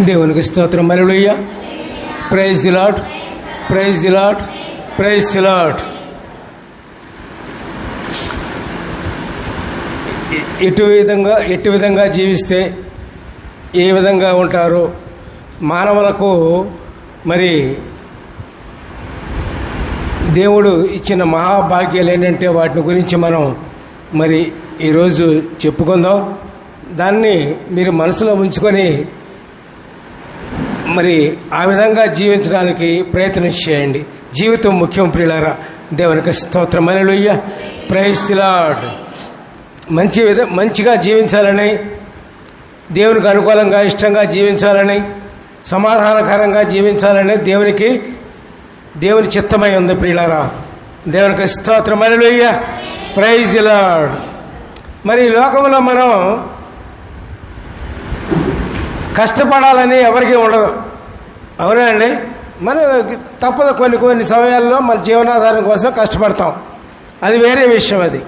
దేవునికి స్తోత్రం. మరలుయ్య praise the Lord praise the Lord praise the Lord ఎటు విధంగా ఎటు విధంగా జీవిస్తే ఏ విధంగా ఉంటారో మానవులకు మరి దేవుడు ఇచ్చిన మహాభాగ్యాలు ఏంటంటే వాటిని గురించి మనం మరి ఈరోజు చెప్పుకుందాం. దాన్ని మీరు మనసులో ఉంచుకొని మరి ఆ విధంగా జీవించడానికి ప్రయత్నం చేయండి. జీవితం ముఖ్యం ప్రియులారా. దేవునికి స్తోత్రం. అలెలుయ్య ప్రైజ్ లార్డ్ మంచి విధ మంచిగా జీవించాలని దేవునికి అనుకూలంగా ఇష్టంగా జీవించాలని సమాధానకరంగా జీవించాలని దేవునికి దేవుని చిత్తమై ఉంది ప్రియులారా. దేవునికి స్తోత్రం. అలెలుయ్య ప్రైజ్ ది లార్డ్ మరి ఈ లోకంలో మనం కష్టపడాలని ఎవరికీ ఉండదు. అవునండి అండి? మనం తప్పదు కొన్ని కొన్ని సమయాల్లో మన జీవనాధారం కోసం కష్టపడతాం. అది వేరే విషయం అది.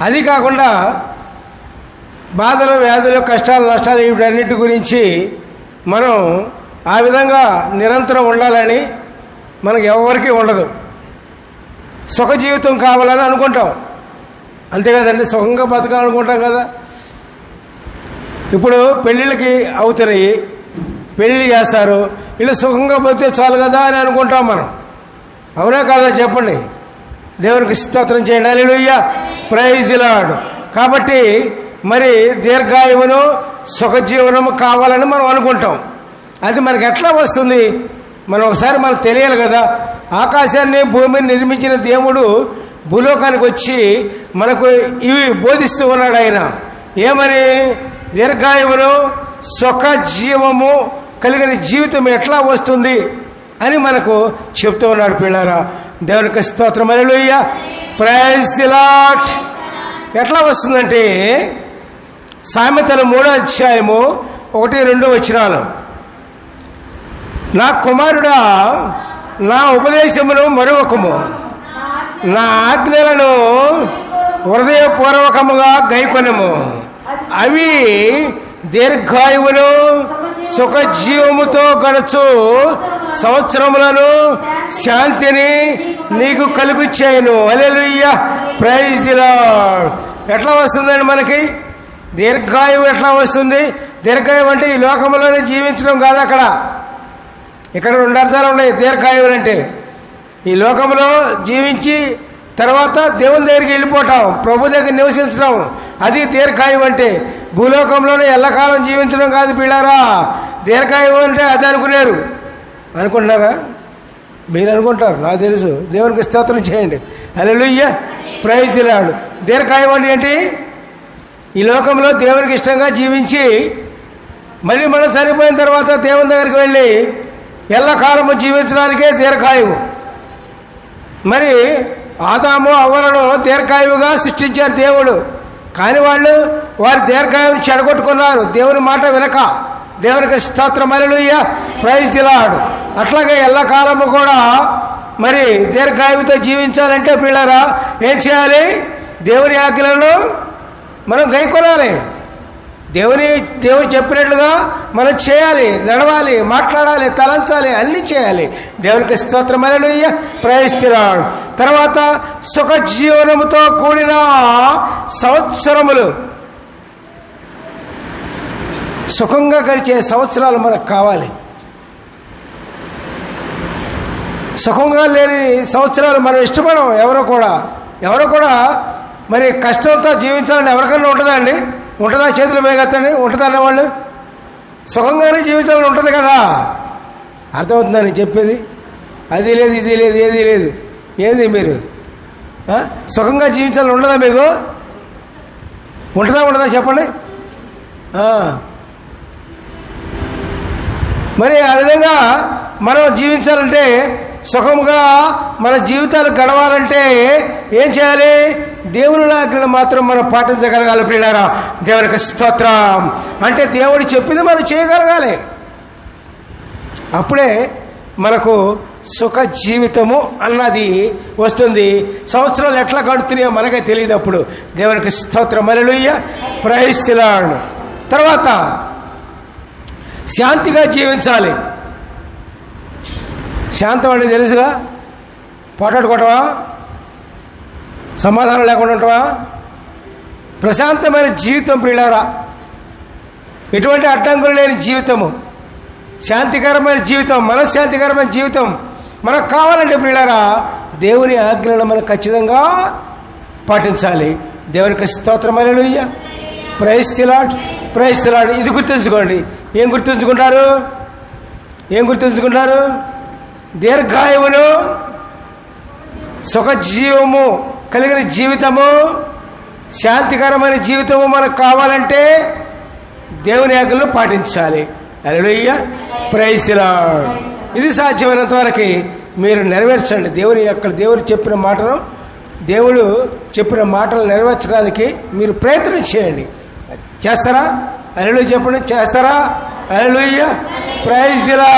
అది కాకుండా బాధలు వ్యాధులు కష్టాలు నష్టాలు వీటన్నిటి గురించి మనం ఆ విధంగా నిరంతరం ఉండాలని మనకు ఎవరికి ఉండదు. సుఖ జీవితం కావాలని అనుకుంటాం. అంతే కదండి? సుఖంగా బతకాలనుకుంటాం కదా. ఇప్పుడు పెళ్ళిళ్ళకి అవుతున్నాయి. పెళ్ళి చేస్తారు. వీళ్ళు సుఖంగా పోతే చాలు కదా అని అనుకుంటాం మనం. అవునా కాదా చెప్పండి? దేవునికి స్తోత్రం చేయండి. అలెలుయ్య ప్రైజ్ ఇలాడు కాబట్టి మరి దీర్ఘాయువును సుఖజీవనము కావాలని మనం అనుకుంటాం. అది మనకి ఎట్లా వస్తుంది? మనం ఒకసారి మనకు తెలియాలి కదా. ఆకాశాన్ని భూమిని నిర్మించిన దేవుడు భూలోకానికి వచ్చి మనకు ఇవి బోధిస్తూ ఉన్నాడు ఆయన. ఏమని? దీర్ఘాయువును సుఖ జీవము కలిగిన జీవితం ఎట్లా వస్తుంది అని మనకు చెప్తూ ఉన్నాడు పిల్లారా. దేవునికి స్తోత్రం. అలెలుయ్య ప్రైజ్ లాట్ ఎట్లా వస్తుందంటే సామెతల మూడో అధ్యాయము ఒకటి రెండు వచ్చినాలు నా కుమారుడా నా ఉపదేశమును మరొకము. నా ఆజ్ఞలను హృదయపూర్వకముగా గైకొనము. అవి దీర్ఘాయువులు సుఖజీవముతో గడచు సంవత్సరములను శాంతిని నీకు కలుగు చేయను అలెలుయ్య ప్రైజ్ దిలా ఎట్లా వస్తుందండి మనకి? దీర్ఘాయువు ఎట్లా వస్తుంది? దీర్ఘాయువు అంటే ఈ లోకంలోనే జీవించడం కాదు అక్కడ. ఇక్కడ రెండు అర్థాలు ఉన్నాయి. దీర్ఘాయువులు అంటే ఈ లోకంలో జీవించి తర్వాత దేవుని దగ్గరికి వెళ్ళిపోవటం ప్రభు దగ్గర నివసించడం. అది దీర్ఘాయువు అంటే భూలోకంలోనే ఎల్లకాలం జీవించడం కాదు పిల్లారా. దీర్ఘాయువు అంటే అది అనుకున్నారు. అనుకుంటున్నారా? మీరు అనుకుంటారు నాకు తెలుసు. దేవునికి స్తోత్రం చేయండి. అలెలుయ్య ప్రైజ్ దిలాడు దీర్ఘాయువు అంటే ఏంటి? ఈ లోకంలో దేవునికి ఇష్టంగా జీవించి మళ్ళీ మనం చనిపోయిన తర్వాత దేవుని దగ్గరికి వెళ్ళి ఎల్లకాలము జీవించడానికే దీర్ఘాయువు. మరి ఆదాము అవ్వలను దీర్ఘాయువుగా సృష్టించారు దేవుడు. కానీ వాళ్ళు వారి దీర్ఘాయుని చెడగొట్టుకున్నారు. దేవుని మాట వినక. దేవునికి స్తోత్రం. అలలుయ్య ప్రైజ్ దిలాడు అట్లాగే ఎల్లకాలము కూడా మరి దీర్ఘాయువుతో జీవించాలంటే పిల్లరా ఏం చేయాలి? దేవుని ఆజ్ఞలను మనం గైకొనాలి. దేవుని దేవుడు చెప్పినట్లుగా మనం చేయాలి నడవాలి మాట్లాడాలి తలంచాలి అన్నీ చేయాలి. దేవునికి స్తోత్రమైన ప్రయత్నిస్తున్నాడు తర్వాత సుఖ జీవనముతో కూడిన సంవత్సరములు. సుఖంగా గడిచే సంవత్సరాలు మనకు కావాలి. సుఖంగా లేని సంవత్సరాలు మనం ఇష్టపడం ఎవరో కూడా. ఎవరో కూడా మరి కష్టంతో జీవించాలని ఎవరికైనా ఉంటుందా అండి? ఉంటుందా చేతులు వేగెత్తండి ఉంటుందా అన్నవాళ్ళు సుఖంగానే జీవించాలని ఉంటుంది కదా. అర్థమవుతుందని చెప్పేది? అది లేదు ఇది లేదు ఏది లేదు. ఏది మీరు? సుఖంగా జీవించాలని ఉండదా మీకు? ఉంటుందా ఉండదా చెప్పండి. మరి ఆ విధంగా మనం జీవించాలంటే సుఖంగా మన జీవితాలు గడవాలంటే ఏం చేయాలి? దేవుని ఆజ్ఞలు మాత్రం మనం పాటించగలగాలి ప్రియులారా. దేవునికి స్తోత్రం. అంటే దేవుడు చెప్పింది మనం చేయగలగాలి. అప్పుడే మనకు సుఖ జీవితము అన్నది వస్తుంది. సంవత్సరాలు ఎట్లా గడుతున్నాయో మనకే తెలియదు అప్పుడు. దేవునికి స్తోత్రం. మరలుయ్య ప్రహిస్తున్నాడు తర్వాత శాంతిగా జీవించాలి. శాంతం అంటే తెలుసుగా? పోటాడుకోవటమా సమాధానం లేకుండా ఉంటావా? ప్రశాంతమైన జీవితం ప్రియులారా. ఎటువంటి అడ్డంకులు లేని జీవితము. శాంతికరమైన జీవితం మనశ్శాంతికరమైన జీవితం మనకు కావాలంటే ప్రియులారా దేవుని ఆజ్ఞలను మనం ఖచ్చితంగా పాటించాలి. దేవునికి స్తోత్రమైన ప్రైస్తిలాడ్ ప్రైస్తిలాడ్ ఇది గుర్తుంచుకోండి. ఏం గుర్తుంచుకుంటారు? ఏం గుర్తుంచుకుంటారు? దీర్ఘాయువును సుఖజీవము కలిగిన జీవితము శాంతికరమైన జీవితము మనకు కావాలంటే దేవుని ఆజ్ఞలను పాటించాలి. అలలుయ్య ప్రైస్లా ఇది సాధ్యమైనంత వరకు మీరు నెరవేర్చండి. దేవుని యొక్క దేవుడు చెప్పిన మాటను దేవుడు చెప్పిన మాటలు నెరవేర్చడానికి మీరు ప్రయత్నం చేయండి. చేస్తారా? అల్లు చెప్పండి. చేస్తారా? అల్లుయ్య ప్రైజ్ దిలా